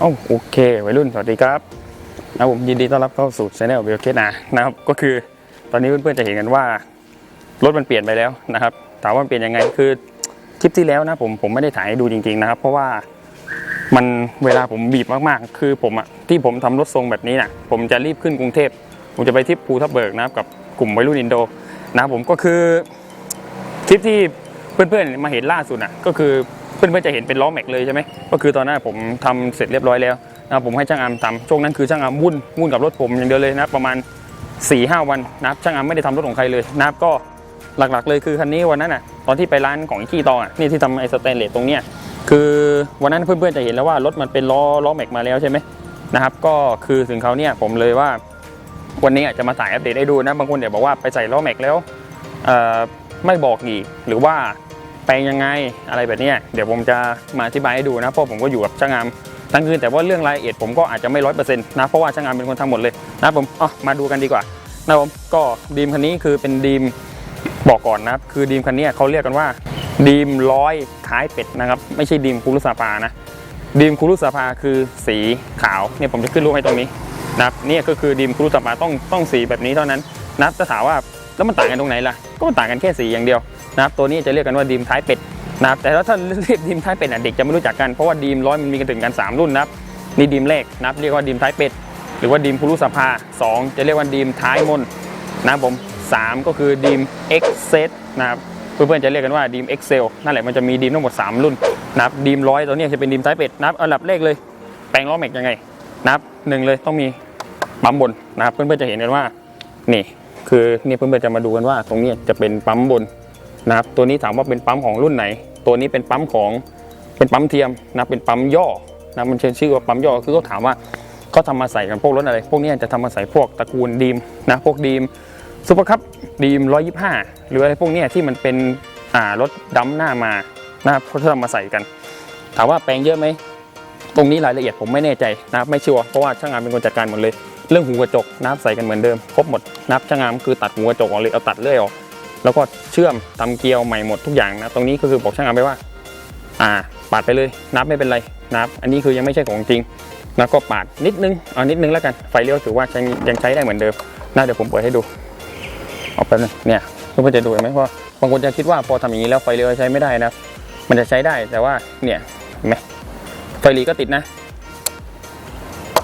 โอ้โอเควัยรุ่นสวัสดีครับนะผมยินดีต้อนรับเข้าสู่ช anel เบลเคนานะครับก็คือตอนนี้เพื่อนๆจะเห็นกันว่า รถมันเปลี่ยนไปแล้วนะครับถามว่ามันเปลี่ยนยังไงคือคลิปที่แล้วนะผมผมไม่ได้ถ่ายให้ดูจริง ๆนะครับ เพราะว่ามันเวลาผมบีบมากๆ คือผมอะที่ผมทำรถทรงแบบนี้นะผมจะรีบขึ้นกรุงเทพผมจะไปที่ภูทับเบิกนะครับกับกลุ่มวัยรุ่นอินโดนะผมก็คือคลิปที่เพื่อนๆมาเห็นล่าสุดอะก็คือ เพื่อนๆจะเห็นเป็นล้อแม็กเลยใช่ไหมก็คือตอนนั้นผมทำเสร็จเรียบร้อยแล้วนะผมให้ช่างอามทำช่วงนั้นคือช่างอามวุ่นวุ่นกับรถผมอย่างเดียวเลยนะประมาณ4ี่ห้าวันนับช่างอามไม่ได้ทำรถของใครเลยนับก็หลักๆเลยคือคันนี้วันนั้นอะตอนที่ไปร้านของขี้ตองอะนี่ที่ทำไอสแตนเลสตรงเนี้ยคือวันนั้นเพื่อนๆจะเห็นแล้วว่ารถมันเป็นล้อล้อแม็กมาแล้วใช่ไหมนะครับก็คือถึงเขาเนี่ยผมเลยว่าวันนี้อาจจะมาถ่ายอัปเดตให้ดูนะบางคนเดี๋ยวบอกว่าไปใส่ล้อแม็กแล้วไม่บอกอีกหรือว่า แปยังไงอะไรแบบนี้เดี๋ยวผมจะมาอธิบายให้ดูนะเพราะผมก็อยู่กับช่างอามทั้งคืนแต่ว่าเรื่องรายละเอียดผมก็อาจจะไม่ร้อยเปอร์เซ็นต์นะเพราะว่าช่างงานเป็นคนทำหมดเลยนะผมอ๋อมาดูกันดีกว่านะผมก็ดีมคันนี้คือเป็นดีมบอกก่อนนะครับคือดีมคันนี้เขาเรียกกันว่าดีมร้อยท้ายเป็ดนะครับไม่ใช่ดีมคูรุสาปานะดีมคูรุสาปาคือสีขาวเนี่ยผมจะขึ้นรูปให้ตรงนี้นะครับเนี่ยก็คือดีมคูรุสาปาต้องต้องสีแบบนี้เท่านั้นนับจะถามว่าแล้วมันต่างกันตรงไหนล่ะก็มันต่างกันแค่สีอย่างเดียว นะครับตัวนี้จะเรียกกันว่าดีมท้ายเป็ดนะครับแต่ถ้าเรียกดีมท้ายเป็ดเด็กจะไม่รู้จักกันเพราะว่าดีมร้อยมันมีกันถึงกัน 3 รุ่นนะครับนี่ดีมแรกนะครับเรียกว่าดีมท้ายเป็ดหรือว่าดีมคุรุสภา 2 จะเรียกว่าดีมท้ายมนนะครับผม3 ก็คือดีม X Set นะครับเพื่อนๆจะเรียกกันว่าดีม Excel นั่นแหละมันจะมีดีมทั้งหมด 3 รุ่นนะครับดีมร้อยตัวนี้จะเป็นดีมท้ายเป็ดนะครับอันดับแรกเลยแปลงล้อแม็กยังไงนะครับหนึ่งเลยต้องมีปั๊มบนนะครับเพื่อนๆจะเห็นกันว่านี่คือเนี่ยเพื่อนๆจะมาดูกันว่าตรงนี้จะเป็นปั๊มบน นะครับตัวนี้ถามว่าเป็นปั๊มของรุ่นไหน ตัวนี้เป็นปั๊มของเป็นปั๊มเทียมนะเป็นปั๊มย่อนะมันเชิญชื่อว่าปั๊มย่อคือเขาถามว่าเขาทำมาใส่กันพวกรถอะไร พวกนี้จะทำมาใส่พวกตระกูลดีมนะพวกดีมซูเปอร์คัพดีม 125 หรืออะไรพวกนี้ที่มันเป็นอ่ารถดัมหน้ามานะเขาทำมาใส่กัน ถามว่าแปลงเยอะไหมตรงนี้รายละเอียดผมไม่แน่ใจนะครับไม่ชัวร์เพราะว่าช่างงานเป็นคนจัดการหมดเลย เรื่องหูกระจกนับใส่กันเหมือนเดิมครบหมดนับช่างงานคือตัดหูกระจกออกเลยเอาตัดเลื่อยออก แล้วก็เชื่อมทำเกลียวใหม่หมดทุกอย่างนะตรงนี้ก็คือบอกช่างงาไปว่า อ่า ปาดไปเลย นับไม่เป็นไรนับ อันนี้คือยังไม่ใช่ของจริงนะก็ปาดนิดนึงเอานิดนึงแล้วกันไฟเลี้ยวถือว่าใช้ยังใช้ได้เหมือนเดิมนะเดี๋ยวผมเปิดให้ดูเอาไปบนึงเนี่ยเพื่อนจะดูเห็นไหมเพราะบางคนจะคิดว่าพอทำอย่างนี้แล้วไฟเลี้ยวใช้ไม่ได้นะมันจะใช้ได้แต่ว่าเนี่ยเห็นไหมไฟหลีก็ติดนะ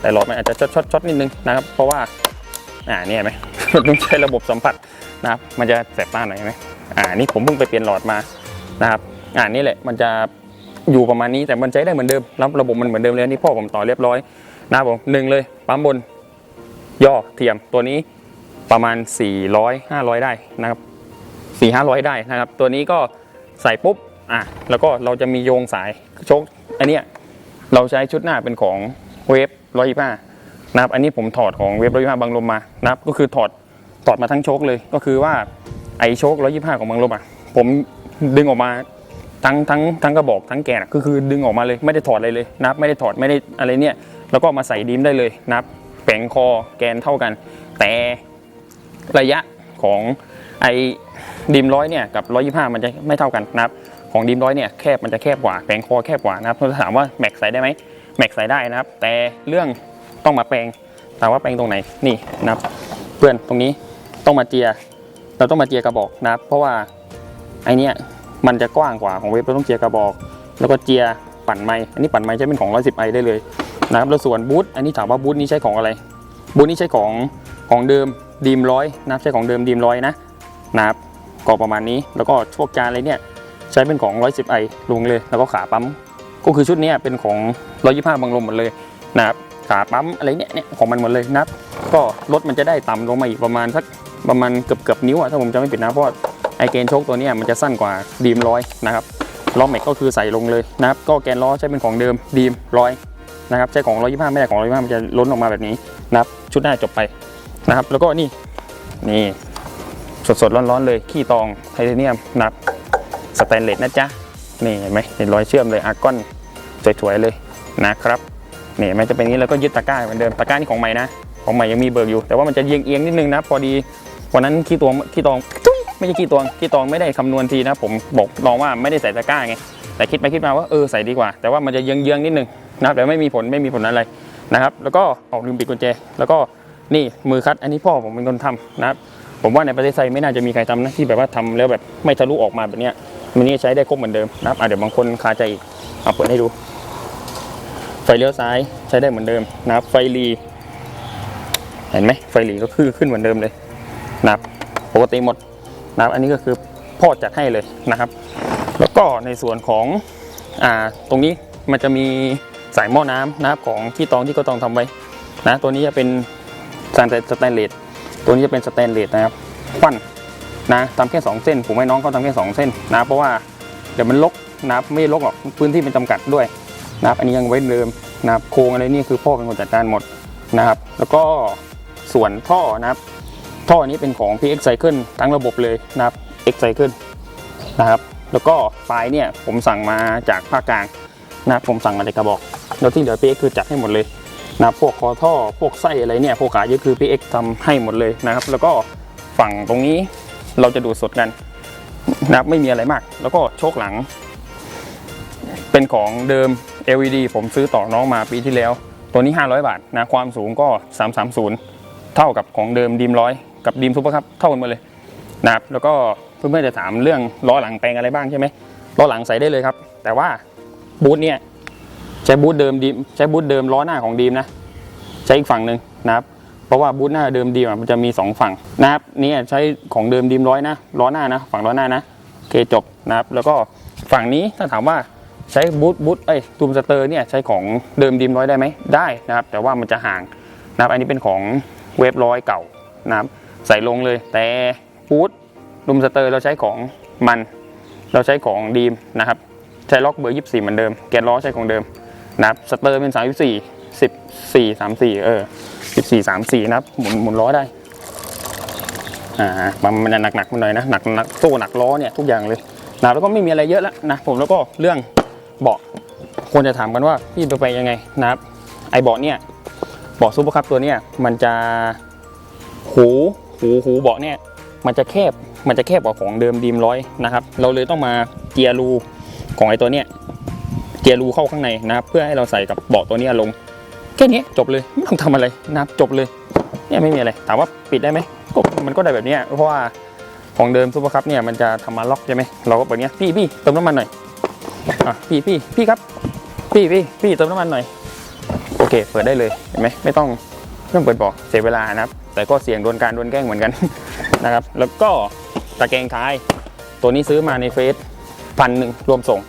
แต่หลอดมันอาจจะช็อตช็อตช็อตนิดนึงนะครับ เพราะว่า อ่าเนี่ยเห็นไหมต้องใช้ระบบสัมผัสนะครับ มันจะแสบตาหน่อยไหมอ่านี่ผมเพิ่งไปเปลี่ยนหลอดมานะครับ อ่านี่แหละมันจะอยู่ประมาณนี้แต่มันใช้ได้เหมือนเดิมแล้วระบบมันเหมือนเดิมเลยนี่พ่อผมต่อเรียบร้อยนะครับผมหนึ่งเลยปั๊มบนย่อเทียมตัวนี้ประมาณ 400 500 ได้นะครับ4 500 ได้นะครับ ตัวนี้ก็ใส่ปุ๊บอะแล้วก็เราจะมีโยงสายโชคอันเนี้ยเราใช้ชุดหน้าเป็นของเวฟ125 นะครับอันนี้ผมถอดของเวฟ125บางลมมานะครับก็คือถอดถอดมาทั้งโชคเลยก็คือว่าไอโชค125ของบางลมอะผมดึงออกมาทั้งทั้งทั้งกระบอกทั้งแกนก็คือดึงออกมาเลยไม่ได้ถอดอะไรเลยนะครับไม่ได้ถอดไม่ได้อะไรเนี่ยแล้วก็มาใส่ดีมได้เลยนะครับแผงคอแกนเท่ากัน แต่ระยะของไอดีมร้อยเนี่ยกับ125มันจะไม่เท่ากันนะครับของดีมร้อยเนี่ยแคบมันจะแคบกว่าแผงคอแคบกว่านะครับถ้าถามว่าแม็กใส่ได้ไหมแม็กใส่ได้นะครับ แต่เรื่อง ต้องมาแปลงถามว่าแปลงตรงไหนนี่นะครับ เพื่อนตรงนี้ต้องมาเจีย เราต้องมาเจียกระบอกนะครับ เพราะว่าไอเนี้ยมันจะกว้างกว่าของเวฟเราต้องเจียกระบอก แล้วก็เจียปั่นไม้อันนี้ปั่นไม้ใช้เป็นของ110ไอได้เลยนะครับแล้วส่วนบูทอันนี้ถามว่าบูทนี้ใช้ของอะไรบูทนี้ใช้ของของเดิมดีมร้อยนะครับใช้ของเดิมดีมร้อยนะนะครับก็ประมาณนี้แล้วก็พวกจานอะไรเนี่ยใช้เป็นของ110ไอลงเลย แล้วก็ขาปั๊มก็คือชุดนี้เป็นของ125บางลมหมดเลยนะครับ ขาปั๊มอะไรเนี่ยเนี่ยของมันหมดเลยนับ ก็รถมันจะได้ต่ำลงมาอีกประมาณสักประมาณเกือบเกือบนิ้วอะถ้าผมจำไม่ผิดนะเพราะไอเกนโชคตัวเนี้ยมันจะสั้นกว่าดีมร้อยนะครับล้อแม็กก็คือใส่ลงเลยนะครับก็แกนล้อใช้เป็นของเดิมดีมร้อยนะครับใช้ของร้อยยี่ห้าไม่ได้ของร้อยยี่ห้ามันจะล้นออกมาแบบนี้นะครับชุดหน้าจบไปนะครับ แล้วก็นี่นี่สดสดๆร้อนๆเลยขี้ตองไทเทเนียมนะครับสแตนเลสนะจ๊ะนี่เห็นไหมเห็นรอยเชื่อมเลยอาร์กอนสวยๆเลยนะครับ นี่มันจะเป็นนี้แล้วก็ยึดตะกร้าเหมือนเดิมตะกร้านี่ของใหม่นะ ของใหม่ยังมีเบิกอยู่ แต่ว่ามันจะเอียงเอียงๆนิดนึงนะ พอดีวันนั้นขี้ตวงขี้ตองไม่ใช่ขี้ตวงขี้ตองไม่ได้คำนวณทีนะ ผมบอกลองว่าไม่ได้ใส่ตะกร้าไงแต่คิดไปคิดมาว่าเออใส่ดีกว่า แต่ว่ามันจะเยืองเยื้องๆนิดนึงนะครับแต่ไม่มีผลไม่มีผลอะไรนะครับ แล้วก็ออกลืมปิดกุญแจ แล้วก็นี่มือคัดอันนี้พ่อผมเป็นคนทำนะครับผมว่าในประเทศไทยไม่น่าจะมีใครทำนะที่แบบว่าทำแล้วแบบไม่ทะลุออกมาแบบเนี้ยมันนี่ใช้ได้ครบเหมือนเดิมนะครับเดี๋ยวบางคนคาใจอีกเอาเปิดให้ดู ไฟเลี้ยวซ้ายใช้ได้เหมือนเดิมนะครับไฟรีเห็นไหมไฟหลีก็คือขึ้นเหมือนเดิมเลยนะครับปกติหมดนะครับอันนี้ก็คือพ่อจัดให้เลยนะครับ แล้วก็ในส่วนของอ่าตรงนี้มันจะมีสายหม้อน้ำนะครับของที่ตองที่ก็ตองทำไว้นะตัวนี้จะเป็นสแตนสแตนเลสตัวนี้จะเป็นสแตนเลสนะครับควันนะทำแค่สองเส้น ผมให้น้องเขาทำแค่สองเส้นนะเพราะว่าเดี๋ยวมันลกนะครับไม่ลกหรอกพื้นที่เป็นจำกัดด้วย นะครับอันนี้ยังไว้เดิมนะครับโครงอะไรนี่คือพ่อเป็นคนจัดการหมดนะครับ แล้วก็ส่วนท่อนะครับ ท่อนี้เป็นของ PX Cycle ทั้งระบบเลยนะครับ X Cycle นะครับ แล้วก็ปลายเนี่ยผมสั่งมาจากภาคกลางนะครับผมสั่งมาจากกระบอก แล้วที่เหลือ PX คือจัดให้หมดเลยนะครับพวกคอท่อพวกไส้อะไรเนี่ยพวกขาเยอะคือ PX ทำให้หมดเลยนะครับ แล้วก็ฝั่งตรงนี้เราจะดูดสดกันนะครับไม่มีอะไรมาก แล้วก็โชคหลัง เป็นของเดิม LED ผมซื้อต่อน้องมาปีที่แล้ว ตัวนี้ 500 บาทนะความสูงก็ 330 เท่ากับของเดิมดีมร้อยกับดีมซุปเปอร์คัพเท่ากันหมดเลยนะครับแล้วก็เพื่อนๆจะถามเรื่องล้อหลังแปลงอะไรบ้างใช่ไหมล้อหลังใส่ได้เลยครับ แต่ว่าบูทเนี่ยใช้บูทเดิมดีมใช้บูทเดิมล้อหน้าของดีมนะใช้อีกฝั่งหนึ่งนะครับเพราะว่าบูทหน้าเดิมดีมมันจะมีสองฝั่งนะครับนี่ใช้ของเดิมดีมร้อยนะล้อหน้านะ ฝั่งล้อหน้านะโอเคจบนะครับแล้วก็ฝั่งนี้ถ้าถามว่า ใช้บูทบูทเอ้ยตูมสเตอร์เนี่ยใช้ของเดิมดีมร้อยได้ไหมได้นะครับ แต่ว่ามันจะห่างนะครับอันนี้เป็นของเวฟร้อยเก่านะครับใส่ลงเลย แต่ฟูดดุมสเตอร์เราใช้ของมัน เราใช้ของดีมนะครับใช้ล็อกเบอร์ 24 เหมือนเดิมแกนล้อใช้ของเดิมนะครับสเตอร์เป็น 34 14 34เออ14 34นะครับหมุนหมุนล้อได้อ่ามันมันจะหนักๆมันหน่อยนะหนักหนักโซ่หนักล้อเนี่ยทุกอย่างเลยนะแล้วก็ไม่มีอะไรเยอะแล้วนะผมแล้วก็เรื่อง เบาะคนจะถามกันว่าพี่ไปไปยังไงนะครับ ไอเบาะเนี่ยเบาะซูเปอร์คัพตัวเนี้ยมันจะหูหูหูเบาะเนี่ยมันจะแคบมันจะแคบกว่าของเดิมดีมร้อยนะครับ เราเลยต้องมาเจียรูของไอตัวเนี้ยเจียรูเข้าข้างในนะครับ เพื่อให้เราใส่กับเบาะตัวเนี้ยลง แค่นี้จบเลยไม่ต้องทำอะไรนะครับจบเลยเนี่ยไม่มีอะไรถามว่าปิดได้ไหมก็มันก็ได้แบบนี้เพราะว่าของเดิมซูเปอร์คัพเนี่ยมันจะทำมาล็อกใช่ไหมเราก็แบบนี้พี่พี่เติมน้ำมันหน่อย อะพี่พี่พี่ครับ พี่พี่พี่เติมน้ำมันหน่อย โอเค เปิดได้เลยเห็นไหมไม่ต้องไม่ต้องเปิดบอกเสียเวลานะครับ แต่ก็เสี่ยงโดนการโดนแกล้งเหมือนกัน นะครับ แล้วก็ตะแกรงท้าย ตัวนี้ซื้อมาในเฟซพันหนึ่งรวมส่ง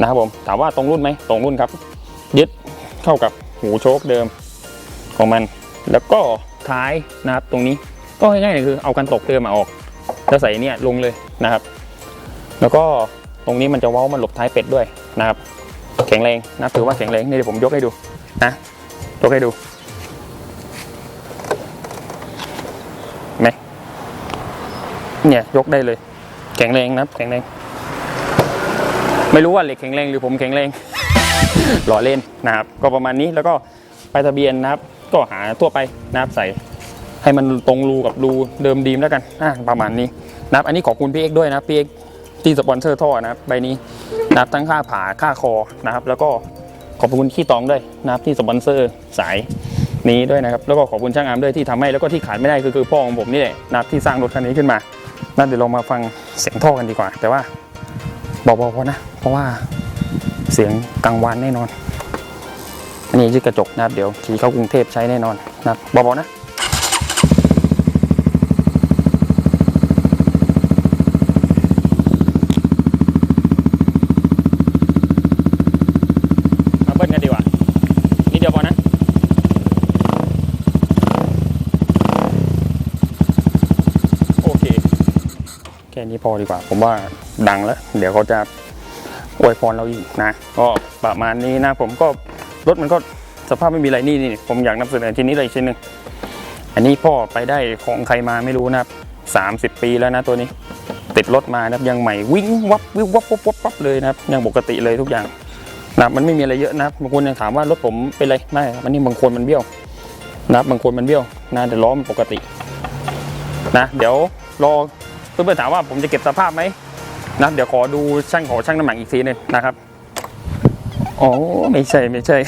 นะครับผมถามว่าตรงรุ่นไหมตรงรุ่นครับ ยึดเข้ากับหูโชคเดิมของมัน แล้วก็ท้ายนะครับตรงนี้ก็ง่ายๆคือเอากันตกเดิมมาออกแล้วใส่เนี่ยลงเลยนะครับ แล้วก็ ตรงนี้มันจะเว้ามันหลบท้ายเป็ดด้วยนะครับแข็งแรงนะถือว่าแข็งแรงนี่เดี๋ยวผมยกให้ดูนะยกให้ดูไหมเนี่ยยกได้เลย แข็งแรงนะครับ แข็งแรง ไม่รู้ว่าเหล็กแข็งแรงหรือผมแข็งแรงหล่อเล่นนะครับ ก็ประมาณนี้แล้วก็ไปทะเบียนนะครับ ก็หาทั่วไปนะครับใส่ให้มันตรงรูกับรูเดิมดีมแล้วกันอ่าประมาณนี้นะครับ อันนี้ขอบคุณพี่เอกด้วยนะพี่เอก ที่สปอนเซอร์ท่อนะครับใบนี้นะครับทั้งค่าผ่าค่าคอนะครับ แล้วก็ขอบคุณขี้ตองด้วยนะครับที่สปอนเซอร์สายนี้ด้วยนะครับ แล้วก็ขอบคุณช่างอาร์มด้วยที่ทำให้แล้วก็ที่ขาดไม่ได้คือคือพ่อของผมนี่แหละนะครับที่สร้างรถคันนี้ขึ้นมานั่นเดี๋ยวเรามาฟังเสียงท่อกันดีกว่า แต่ว่าเบาๆพอนะ เพราะว่าเสียงกลางวันแน่นอน อันนี้ยึดกระจกนะครับ เดี๋ยวขี่เข้ากรุงเทพใช้แน่นอนนะครับเบาๆนะ มาเบิ้ลกันดีกว่านิดเดียวพอนะ โอเค แค่ นี้พอดีกว่า ผมว่าดังแล้ว เดี๋ยวเขาจะอวยพรเราอีกนะ ก็ประมาณนี้นะ ผมก็รถมันก็สภาพไม่มีอะไรนี่นี่ผมอยากนำเสนอชิ้นนี้เลยชิ้นหนึ่งอันนี้พ่อไปได้ของใครมาไม่รู้นะครับสามสิบปีแล้วนะตัวนี้ ติดรถมานะครับยังใหม่วิ่งวับวิววับวับวับวับเลยนะครับยังปกติเลยทุกอย่างนะมันไม่มีอะไรเยอะนะบางคนยังถามว่ารถผมเป็นไรไม่ครันนี้บางคนมันเบี้ยวนะบบางคนมันเบี้ยวนะแต่ล้อมันปกติ นะ เดี๋ยวรอ เพื่อนๆถามว่าผมจะเก็บสภาพไหมนะเดี๋ยวขอดูช่างขอช่างน้ำหนักอีกทีหนึงนะครับอ๋อไม่ใช่ไม่ใช่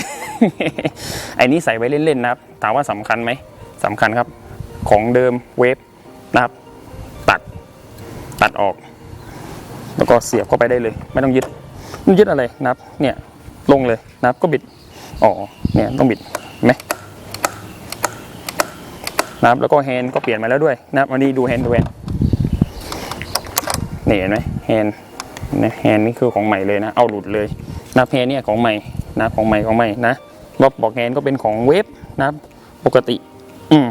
ไอ้นี้ใส่ไว้เล่นๆนะครับ ถามว่าสำคัญไหมสำคัญครับ ของเดิมเวฟนะครับ ตัดตัดออก แล้วก็เสียบเข้าไปได้เลย ไม่ต้องยึดมันยึดอะไรนะครับ เนี่ยลงเลยนะครับก็บิดอ๋อเนี่ยต้องบิดไหมนะครับแล้วก็แฮนด์ก็เปลี่ยนมาแล้วด้วยนะครับอันนี้ดูแฮนด์ดูแฮนด์ นี่เห็นไหมแฮนนะแฮนนี่คือของใหม่เลยนะ เอาหลุดเลยนับแฮนเนี่ยของใหม่นะของใหม่ของใหม่นะรอบบอกแฮนก็เป็นของเวฟนะปกติ อืม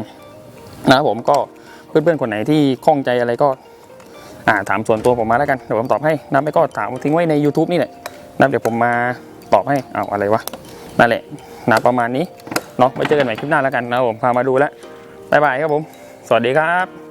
นะผมก็เพื่อนๆคนไหนที่ข้องใจอะไรก็ อ่าถามส่วนตัวผมมาแล้วกันเดี๋ยวผมตอบให้นะไม่ก็ถามทิ้งไว้ใน YouTube นี่แหละนะเดี๋ยวผมมาตอบให้เอาอะไรวะนั่นแหละนะประมาณนี้เนาะไว้เจอกันใหม่คลิปหน้าแล้วกันนะผมพามาดูแล้วบ๊ายบายครับผม สวัสดีครับ